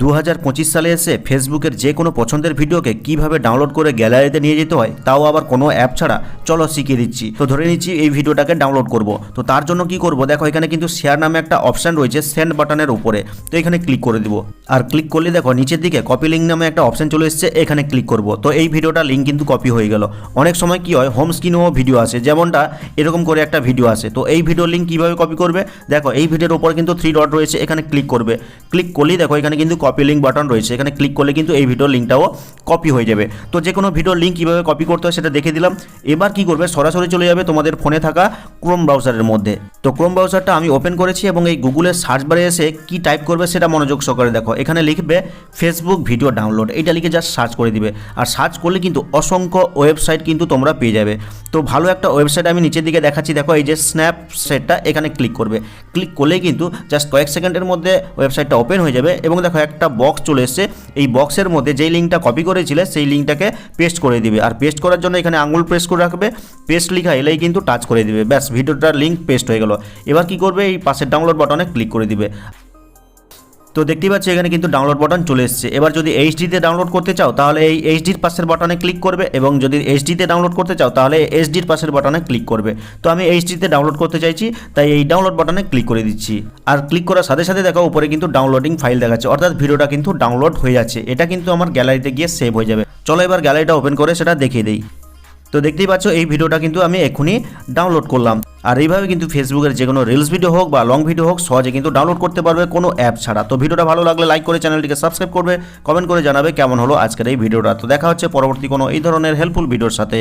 দু হাজার পঁচিশ সালে এসে ফেসবুকের যে কোনো পছন্দের ভিডিওকে কীভাবে ডাউনলোড করে গ্যালারিতে নিয়ে যেতে হয়, তাও আবার কোনো অ্যাপ ছাড়া। চলো শিখিয়ে দিচ্ছি। তো ধরে নিচ্ছি এই ভিডিওটাকে ডাউনলোড করব। তো তার জন্য কি করব? দেখো, এখানে কিন্তু শেয়ার নামে একটা অপশান রয়েছে সেন্ড বাটনের উপরে। তো এখানে ক্লিক করে দিব। আর ক্লিক করলে দেখো, নিচের দিকে কপি লিঙ্ক নামে একটা অপশান চলে এসেছে, এখানে ক্লিক করব। তো এই ভিডিওটা লিঙ্ক কিন্তু কপি হয়ে গেল। অনেক সময় কি হয় হোম স্ক্রিনেও ভিডিও আসে। যেমনটা এরকম করে একটা ভিডিও আসে। তো এই ভিডিও লিঙ্ক কীভাবে কপি করবে? দেখো, এই ভিডিওর উপর কিন্তু থ্রি ডট রয়েছে, এখানে ক্লিক করবে। ক্লিক করলেই দেখো, এখানে কিন্তু কপি লিঙ্ক বাটন রয়েছে। এখানে ক্লিক করলে কিন্তু এই ভিডিওর লিঙ্কটাও কপি হয়ে যাবে। তো যে কোনো ভিডিওর লিঙ্ক কীভাবে কপি করতে হয় সেটা দেখে দিলাম। এবার কি করবে? সরাসরি চলে যাবে তোমাদের ফোনে থাকা ক্রোম ব্রাউজারের মধ্যে। তো ক্রোম ব্রাউজারটা আমি ওপেন করেছি এবং এই গুগলের সার্চ বারে এসে কি টাইপ করবে সেটা মনোযোগ সহকারে দেখো। এখানে লিখবে ফেসবুক ভিডিও ডাউনলোড এটা লিখে জাস্ট সার্চ করে দিবে। আর সার্চ করলে কিন্তু অসংখ্য ওয়েবসাইট কিন্তু তোমরা পেয়ে যাবে। তো ভালো একটা ওয়েবসাইট আমি নিচের দিকে দেখাচ্ছি। দেখো, এই যে স্ন্যাপ সেটটা এখানে ক্লিক করবে। ক্লিক করলেই কিন্তু জাস্ট কয়েক সেকেন্ডের মধ্যে ওয়েবসাইটটা ওপেন হয়ে যাবে এবং দেখো একটা বক্স চলে এসছে। এই বক্সের মধ্যে যেই লিঙ্কটা কপি করেছিলে, সেই লিঙ্কটাকে পেস্ট করে দিবে। আর পেস্ট করার জন্য এখানে আঙুল প্রেস করে রাখবে। পেস্ট লেখা এলেই কিন্তু টাচ করে দিবে। ব্যাস, ভিডিওটার লিঙ্ক পেস্ট হয়ে গেল। এবার কি করবে? এই পাশের ডাউনলোড বাটনে ক্লিক করে দিবে। তো দেখতেই পাচ্ছি, এখানে কিন্তু ডাউনলোড বাটন চলে এসেছে। এবার যদি এইচডিতে ডাউনলোড করতে চাও, তাহলে এই এইচডির পাশের বাটনে ক্লিক করবে এবং যদি এইচডিতে ডাউনলোড করতে চাও, তাহলে এইচডির পাশের বাটনে ক্লিক করবে। তো আমি এইচডিতে ডাউনলোড করতে চাইছি, তাই এই ডাউনলোড বাটনে ক্লিক করে দিচ্ছি। আর ক্লিক করার সাথে সাথে দেখো, উপরে কিন্তু ডাউনলোডিং ফাইল দেখাচ্ছে। অর্থাৎ ভিডিওটা কিন্তু ডাউনলোড হয়ে যাচ্ছে। এটা কিন্তু আমার গ্যালারিতে গিয়ে সেভ হয়ে যাবে। চলো এবার গ্যালারিটা ওপেন করে সেটা দেখিয়ে দিই। তো দেখতেই পাচ্ছ, এই ভিডিওটা কিন্তু আমি এক্ষুনি ডাউনলোড করলাম। আর এইভাবে কিন্তু ফেসবুকের যে কোনো রিলস ভিডিও হোক বা লং ভিডিও হোক, সহজে কিন্তু ডাউনলোড করতে পারবে কোনো অ্যাপ ছাড়া। তো ভিডিওটা ভালো লাগলে লাইক করে চ্যানেলটিকে সাবস্ক্রাইব করবে কমেন্ট করে জানাবে কেমন হলো আজকের এই ভিডিওটা তো দেখা হচ্ছে পরবর্তী কোনো এই ধরনের হেল্পফুল ভিডিওর সাথে।